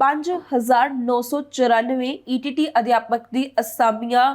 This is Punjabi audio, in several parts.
5994 ਈਟੀਟੀ E ਅਧਿਆਪਕ ਦੀ ਅਸਾਮੀਆਂ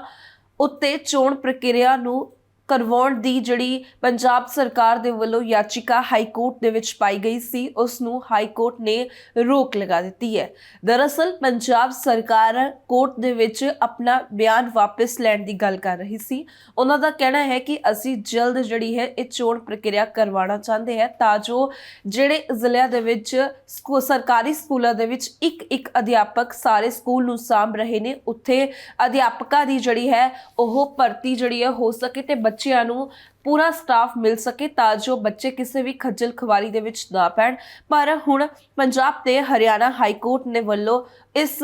ਉੱਤੇ ਚੋਣ ਪ੍ਰਕਿਰਿਆ ਨੂੰ ਕਰਵਾਉਣ ਦੀ ਜਿਹੜੀ ਪੰਜਾਬ ਸਰਕਾਰ ਦੇ ਵੱਲੋਂ ਯਾਚਿਕਾ ਹਾਈ ਕੋਰਟ ਦੇ ਵਿੱਚ ਪਾਈ ਗਈ ਸੀ, ਉਸ ਨੂੰ ਹਾਈ ਕੋਰਟ ਨੇ ਰੋਕ ਲਗਾ ਦਿੱਤੀ ਹੈ। ਦਰਅਸਲ, ਪੰਜਾਬ ਸਰਕਾਰ ਕੋਰਟ ਦੇ ਵਿੱਚ ਆਪਣਾ ਬਿਆਨ ਵਾਪਸ ਲੈਣ ਦੀ ਗੱਲ ਕਰ ਰਹੀ ਸੀ। ਉਹਨਾਂ ਦਾ ਕਹਿਣਾ ਹੈ ਕਿ ਅਸੀਂ ਜਲਦ ਜਿਹੜੀ ਹੈ ਇਹ ਚੋਣ ਪ੍ਰਕਿਰਿਆ ਕਰਵਾਉਣਾ ਚਾਹੁੰਦੇ ਹੈ ਤਾਂ ਜੋ ਜਿਹੜੇ ਜ਼ਿਲ੍ਹਿਆਂ ਦੇ ਵਿੱਚ ਸਕੂ- ਸਰਕਾਰੀ ਸਕੂਲਾਂ ਦੇ ਵਿੱਚ ਇੱਕ ਇੱਕ ਅਧਿਆਪਕ ਸਾਰੇ ਸਕੂਲ ਨੂੰ ਸਾਂਭ ਰਹੇ ਨੇ, ਉੱਥੇ ਅਧਿਆਪਕਾਂ ਦੀ ਜਿਹੜੀ ਹੈ ਉਹ ਭਰਤੀ ਜਿਹੜੀ ਹੈ ਹੋ ਸਕੇ ਤੇ ਬੱਚਿਆਂ ਨੂੰ ਪੂਰਾ ਸਟਾਫ ਮਿਲ ਸਕੇ ਤਾਂ ਜੋ ਬੱਚੇ ਕਿਸੇ ਵੀ ਖੱਜਲ ਖਵਾਰੀ ਦੇ ਵਿੱਚ ਨਾ ਪੈਣ। ਪਰ ਹੁਣ ਪੰਜਾਬ ਤੇ ਹਰਿਆਣਾ ਹਾਈ ਕੋਰਟ ਨੇ ਵੱਲੋਂ ਇਸ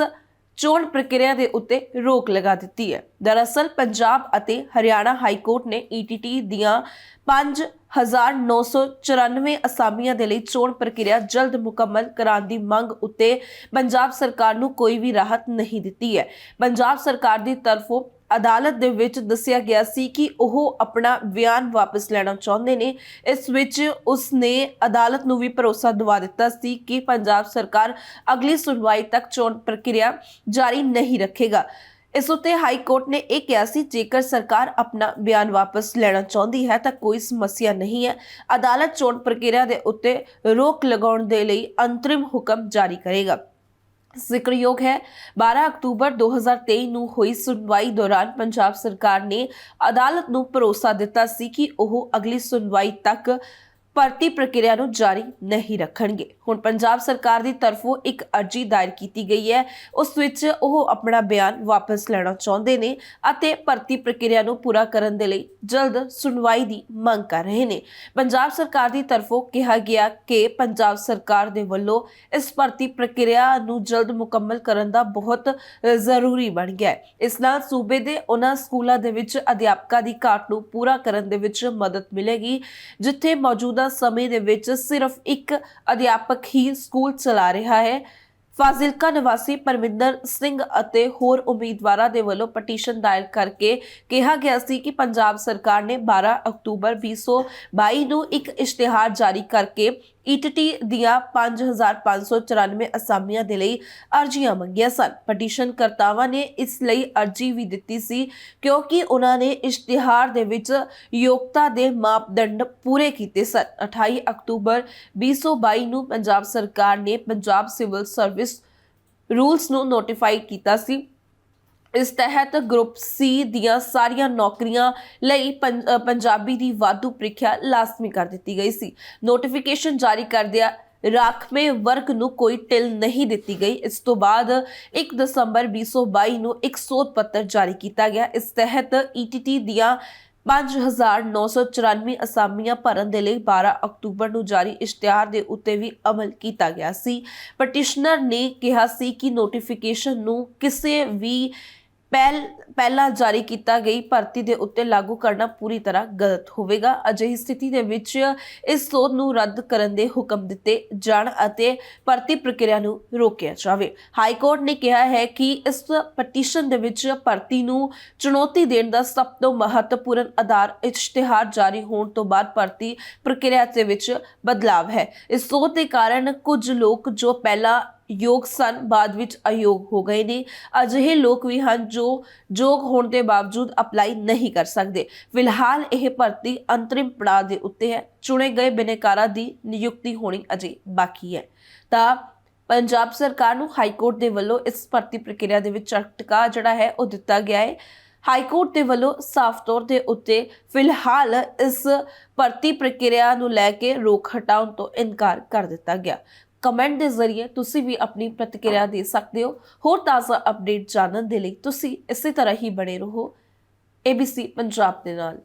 ਚੋਣ ਪ੍ਰਕਿਰਿਆ ਦੇ ਉੱਤੇ ਰੋਕ ਲਗਾ ਦਿੱਤੀ ਹੈ। ਦਰਅਸਲ ਪੰਜਾਬ ਅਤੇ ਹਰਿਆਣਾ ਹਾਈ ਕੋਰਟ ਨੇ ਈਟੀਟੀ ਦੀਆਂ 5994 ਅਸਾਮੀਆਂ ਦੇ ਲਈ ਚੋਣ ਪ੍ਰਕਿਰਿਆ ਜਲਦ ਮੁਕੰਮਲ ਕਰਾਉਣ ਦੀ ਮੰਗ ਉੱਤੇ ਪੰਜਾਬ ਸਰਕਾਰ ਨੂੰ ਕੋਈ ਵੀ ਰਾਹਤ ਨਹੀਂ ਦਿੱਤੀ ਹੈ। ਪੰਜਾਬ ਸਰਕਾਰ ਦੀ ਤਰਫੋਂ ਅਦਾਲਤ ਦੇ ਵਿੱਚ ਦੱਸਿਆ ਗਿਆ ਸੀ ਕਿ ਉਹ ਆਪਣਾ ਬਿਆਨ ਵਾਪਸ ਲੈਣਾ ਚਾਹੁੰਦੇ ਨੇ। ਇਸ ਵਿੱਚ ਉਸ ਨੇ ਅਦਾਲਤ ਨੂੰ ਵੀ ਭਰੋਸਾ ਦਿਵਾ ਦਿੱਤਾ ਸੀ ਕਿ ਪੰਜਾਬ ਸਰਕਾਰ ਅਗਲੀ ਸੁਣਵਾਈ ਤੱਕ ਚੋਣ ਪ੍ਰਕਿਰਿਆ ਜਾਰੀ ਨਹੀਂ ਰੱਖੇਗਾ। ਇਸ ਉੱਤੇ ਹਾਈ ਕੋਰਟ ਨੇ ਇਹ ਕਿਹਾ ਸੀ, ਜੇਕਰ ਸਰਕਾਰ ਆਪਣਾ ਬਿਆਨ ਵਾਪਸ ਲੈਣਾ ਚਾਹੁੰਦੀ ਹੈ, ਤਾਂ ਕੋਈ ਸਮੱਸਿਆ ਨਹੀਂ ਹੈ। ਅਦਾਲਤ ਚੋਣ ਪ੍ਰਕਿਰਿਆ ਦੇ ਉੱਤੇ ਰੋਕ ਲਗਾਉਣ ਦੇ ਲਈ ਅੰਤਰਿਮ ਹੁਕਮ ਜਾਰੀ ਕਰੇਗਾ। ਜ਼ਿਕਰਯੋਗ ਹੈ। 12 ਅਕਤੂਬਰ 2023 ਨੂੰ ਹੋਈ ਸੁਣਵਾਈ ਦੌਰਾਨ ਪੰਜਾਬ ਸਰਕਾਰ ਨੇ ਅਦਾਲਤ ਨੂੰ ਭਰੋਸਾ ਦਿੱਤਾ ਸੀ ਕਿ ਉਹ ਅਗਲੀ ਸੁਣਵਾਈ ਤੱਕ ਭਰਤੀ ਪ੍ਰਕਿਰਿਆ ਨੂੰ ਜਾਰੀ ਨਹੀਂ ਰੱਖਣਗੇ। ਹੁਣ ਪੰਜਾਬ ਸਰਕਾਰ ਦੀ ਤਰਫੋਂ ਇੱਕ ਅਰਜੀ ਦਾਇਰ ਕੀਤੀ ਗਈ ਹੈ। ਉਸ ਵਿੱਚ ਉਹ ਆਪਣਾ ਬਿਆਨ ਵਾਪਸ ਲੈਣਾ ਚਾਹੁੰਦੇ ਨੇ ਅਤੇ ਭਰਤੀ ਪ੍ਰਕਿਰਿਆ ਨੂੰ ਪੂਰਾ ਕਰਨ ਦੇ ਲਈ ਜਲਦ ਸੁਣਵਾਈ ਦੀ ਮੰਗ ਕਰ ਰਹੇ ਨੇ। ਪੰਜਾਬ ਸਰਕਾਰ ਦੀ ਤਰਫੋਂ ਕਿਹਾ ਗਿਆ ਕਿ ਪੰਜਾਬ ਸਰਕਾਰ ਦੇ ਵੱਲੋਂ ਇਸ ਭਰਤੀ ਪ੍ਰਕਿਰਿਆ ਨੂੰ ਜਲਦ ਮੁਕੰਮਲ ਕਰਨ ਦਾ ਬਹੁਤ ਜ਼ਰੂਰੀ ਬਣ ਗਿਆ ਹੈ। ਇਸ ਨਾਲ ਸੂਬੇ ਦੇ ਉਹਨਾਂ ਸਕੂਲਾਂ ਦੇ ਵਿੱਚ ਅਧਿਆਪਕਾਂ ਦੀ ਘਾਟ ਨੂੰ ਪੂਰਾ ਕਰਨ ਦੇ ਵਿੱਚ ਮਦਦ ਮਿਲੇਗੀ, ਜਿੱਥੇ ਮੌਜੂਦਾ ਸਮੇਂ ਦੇ ਵਿੱਚ ਸਿਰਫ ਇੱਕ ਅਧਿਆਪਕ ਹੀ ਸਕੂਲ ਚਲਾ ਰਿਹਾ ਹੈ। ਫਾਜ਼ਿਲਕਾ ਨਿਵਾਸੀ ਪਰਮਿੰਦਰ ਸਿੰਘ ਅਤੇ ਹੋਰ ਉਮੀਦਵਾਰਾਂ ਦੇ ਵੱਲੋਂ ਪਟੀਸ਼ਨ ਦਾਇਰ ਕਰਕੇ ਕਿਹਾ ਗਿਆ ਸੀ ਕਿ ਪੰਜਾਬ ਸਰਕਾਰ ਨੇ 12 ਅਕਤੂਬਰ 2022 ਨੂੰ ਇੱਕ ਇਸ਼ਤਿਹਾਰ ਜਾਰੀ ਕਰਕੇ ਈਟਟੀ ਦੀਆਂ 5594 ਅਸਾਮੀਆਂ ਦੇ ਲਈ ਅਰਜ਼ੀਆਂ ਮੰਗੀਆਂ ਸਨ। ਪਟੀਸ਼ਨ ਕਰਤਾਵਾਂ ਨੇ ਇਸ ਲਈ ਅਰਜ਼ੀ ਵੀ ਦਿੱਤੀ ਸੀ ਕਿਉਂਕਿ ਉਹਨਾਂ ਨੇ ਇਸ਼ਤਿਹਾਰ ਦੇ ਵਿੱਚ ਯੋਗਤਾ ਦੇ ਮਾਪਦੰਡ ਪੂਰੇ ਕੀਤੇ ਸਨ। 28 ਅਕਤੂਬਰ 2022 ਨੂੰ ਪੰਜਾਬ ਸਰਕਾਰ ਨੇ ਪੰਜਾਬ ਸਿਵਲ ਸਰਵਿਸ ਰੂਲਸ ਨੂੰ ਨੋਟੀਫਾਈ ਕੀਤਾ ਸੀ। ਇਸ ਤਹਿਤ ਗਰੁੱਪ ਸੀ ਦੀਆਂ ਸਾਰੀਆਂ ਨੌਕਰੀਆਂ ਲਈ ਪੰ- ਪੰਜਾਬੀ ਦੀ ਵਾਧੂ ਪ੍ਰੀਖਿਆ ਲਾਜ਼ਮੀ ਕਰ ਦਿੱਤੀ ਗਈ ਸੀ। ਨੋਟੀਫਿਕੇਸ਼ਨ ਜਾਰੀ ਕਰਦਿਆਂ ਰਾਖਵੇਂ ਵਰਗ ਨੂੰ ਕੋਈ ਟਿਲ ਨਹੀਂ ਦਿੱਤੀ ਗਈ। ਇਸ ਤੋਂ ਬਾਅਦ 1 ਦਸੰਬਰ 2022 ਨੂੰ ਇੱਕ ਸੋਧ ਪੱਤਰ ਜਾਰੀ ਕੀਤਾ ਗਿਆ। ਇਸ ਤਹਿਤ ਈਟੀਟੀ ਦੀਆਂ 5994 ਅਸਾਮੀਆਂ ਭਰਨ ਦੇ ਲਈ 12 ਅਕਤੂਬਰ ਨੂੰ ਜਾਰੀ ਇਸ਼ਤਿਹਾਰ ਦੇ ਉੱਤੇ ਵੀ ਅਮਲ ਕੀਤਾ ਗਿਆ ਸੀ। ਪਟੀਸ਼ਨਰ ਨੇ ਕਿਹਾ ਸੀ ਕਿ ਨੋਟੀਫਿਕੇਸ਼ਨ ਨੂੰ ਕਿਸੇ ਵੀ ਪਹਿਲ, ਪਹਿਲਾਂ ਜਾਰੀ ਕੀਤਾ ਗਈ ਭਰਤੀ ਦੇ ਉੱਤੇ ਲਾਗੂ ਕਰਨਾ ਪੂਰੀ ਤਰ੍ਹਾਂ ਗਲਤ ਹੋਵੇਗਾ। ਅਜਿਹੀ ਸਥਿਤੀ ਦੇ ਵਿੱਚ ਇਸ ਸੋਧ ਨੂੰ ਰੱਦ ਕਰਨ ਦੇ ਹੁਕਮ ਦਿੱਤੇ ਜਾਣ ਅਤੇ ਭਰਤੀ ਪ੍ਰਕਿਰਿਆ ਨੂੰ ਰੋਕਿਆ ਜਾਵੇ। ਹਾਈ ਕੋਰਟ ਨੇ ਕਿਹਾ ਹੈ ਕਿ ਇਸ ਪਟੀਸ਼ਨ ਦੇ ਵਿੱਚ ਭਰਤੀ ਨੂੰ ਚੁਣੌਤੀ ਦੇਣ ਦਾ ਸਭ ਤੋਂ ਮਹੱਤਵਪੂਰਨ ਆਧਾਰ ਇਸ਼ਤਿਹਾਰ ਜਾਰੀ ਹੋਣ ਤੋਂ ਬਾਅਦ ਭਰਤੀ ਪ੍ਰਕਿਰਿਆ ਦੇ ਵਿੱਚ ਬਦਲਾਵ ਹੈ। ਇਸ ਸੋਧ ਦੇ ਕਾਰਨ ਕੁਝ ਲੋਕ ਜੋ ਪਹਿਲਾਂ ਯੋਗ ਸਨ, ਬਾਅਦ ਵਿੱਚ ਅਯੋਗ ਹੋ ਗਏ ਨੇ। ਅਜਿਹੇ ਲੋਕ ਵੀ ਹਨ ਜੋ ਯੋਗ ਹੋਣ ਦੇ ਬਾਵਜੂਦ ਅਪਲਾਈ ਨਹੀਂ ਕਰ ਸਕਦੇ। ਫਿਲਹਾਲ ਇਹ ਭਰਤੀ ਅੰਤਰਿਮ ਪੜਾਅ ਦੇ ਉੱਤੇ ਹੈ। ਚੁਣੇ ਗਏ ਬਿਨੇਕਾਰਾਂ ਦੀ ਨਿਯੁਕਤੀ ਹੋਣੀ ਅਜੇ ਬਾਕੀ ਹੈ। ਤਾਂ ਪੰਜਾਬ ਸਰਕਾਰ ਨੂੰ ਹਾਈ ਕੋਰਟ ਦੇ ਵੱਲੋਂ ਇਸ ਭਰਤੀ ਪ੍ਰਕਿਰਿਆ ਦੇ ਵਿੱਚ ਝਟਕਾ ਜਿਹੜਾ ਹੈ, ਉਹ ਦਿੱਤਾ ਗਿਆ ਹੈ। ਹਾਈ ਕੋਰਟ ਦੇ ਵੱਲੋਂ ਸਾਫ਼ ਤੌਰ ਦੇ ਉੱਤੇ ਫਿਲਹਾਲ ਇਸ ਭਰਤੀ ਪ੍ਰਕਿਰਿਆ ਨੂੰ ਲੈ ਕੇ ਰੋਕ ਹਟਾਉਣ ਤੋਂ ਇਨਕਾਰ ਕਰ ਦਿੱਤਾ ਗਿਆ। ਕਮੈਂਟ ਦੇ ਜ਼ਰੀਏ ਤੁਸੀਂ ਵੀ ਆਪਣੀ ਪ੍ਰਤੀਕਿਰਿਆ ਦੇ ਸਕਦੇ ਹੋ। ਹੋਰ ਤਾਜ਼ਾ ਅਪਡੇਟ ਜਾਣਨ ਦੇ ਲਈ ਤੁਸੀਂ ਇਸੇ ਤਰ੍ਹਾਂ ਹੀ ਬਣੇ ਰਹੋ। ABC ਪੰਜਾਬ ਦੇ ਨਾਲ।